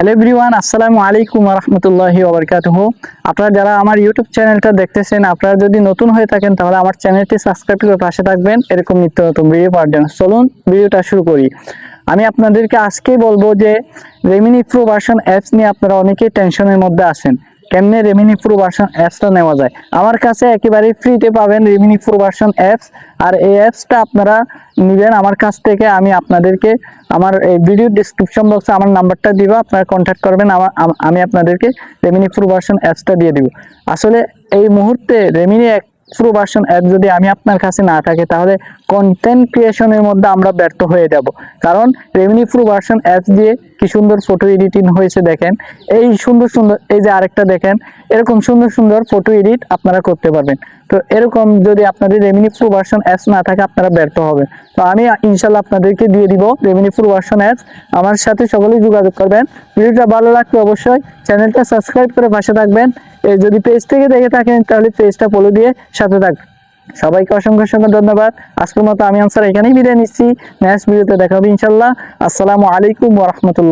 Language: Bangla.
হ্যালো এভরিওয়ান আসসালামু আলাইকুম রহমতুল্লাহি ওবরকাতহ আপনারা যারা আমার ইউটিউব চ্যানেলটা দেখতেছেন, আপনারা যদি নতুন হয়ে থাকেন, তাহলে আমার চ্যানেলটি সাবস্ক্রাইব করে পাশে থাকবেন। এরকম নিত্য নতুন ভিডিও পাওয়ার জন্য। চলুন ভিডিওটা শুরু করি। আমি আপনাদেরকে আজকেই বলব যে রেমিনি প্রো ভার্সন অ্যাপস নিয়ে আপনারা অনেকেই টেনশনের মধ্যে আছেন। কেমনে রেমিনি প্রো ভার্সন অ্যাপসটা নেওয়া যায়? আমার কাছে একেবারে ফ্রিতে পাবেন রেমিনি প্রো ভার্সন অ্যাপস আর এই অ্যাপসটা আপনারা নেবেন। আমার কাছ থেকে আমি আপনাদেরকে আমার এই ভিডিও ডিসক্রিপশন বক্সে আমার নাম্বারটা দিব, আপনারা কন্ট্যাক্ট করবেন আমার আমি আপনাদেরকে রেমিনি প্রো ভার্সন অ্যাপসটা দিয়ে দিব। আসলে এই মুহূর্তে রেমিনি এক প্রো ভার্সন অ্যাপ যদি আমি আপনার কাছে না থাকে, তাহলে কন্টেন্ট ক্রিয়েশনের মধ্যে আমরা ব্যর্থ হয়ে যাব। কারণ রেমিনি প্রো ভার্সন অ্যাপস দিয়ে কি সুন্দর ফটো এডিটিং হয়েছে দেখেন। এই সুন্দর সুন্দর, এই যে আরেকটা দেখেন, এরকম সুন্দর সুন্দর ফটো এডিট আপনারা করতে পারবেন। তো এরকম যদি আপনাদের রেমিনি প্রো ভার্সন অ্যাপস না থাকে, আপনারা ব্যর্থ হবেন। তো আমি ইনশাল্লাহ আপনাদেরকে দিয়ে দিব রেমিনি প্রো ভার্সন অ্যাপস আমার সাথে সকলেই যোগাযোগ করবেন। ভিডিওটা ভালো লাগলে অবশ্যই চ্যানেলটা সাবস্ক্রাইব করে পাশে থাকবেন। এই যদি পেজ থেকে দেখে থাকেন, তাহলে পেজটা ফলো দিয়ে সাথে থাকবেন। সবাইকে অসংখ্য অসংখ্য ধন্যবাদ। আজকের মতো আমি আনসার এখানেই বিদায় নিচ্ছি। নেক্সট ভিডিওতে দেখা হবে ইনশাল্লাহ আসসালামু আলাইকুম ওরহমতুল্লাহ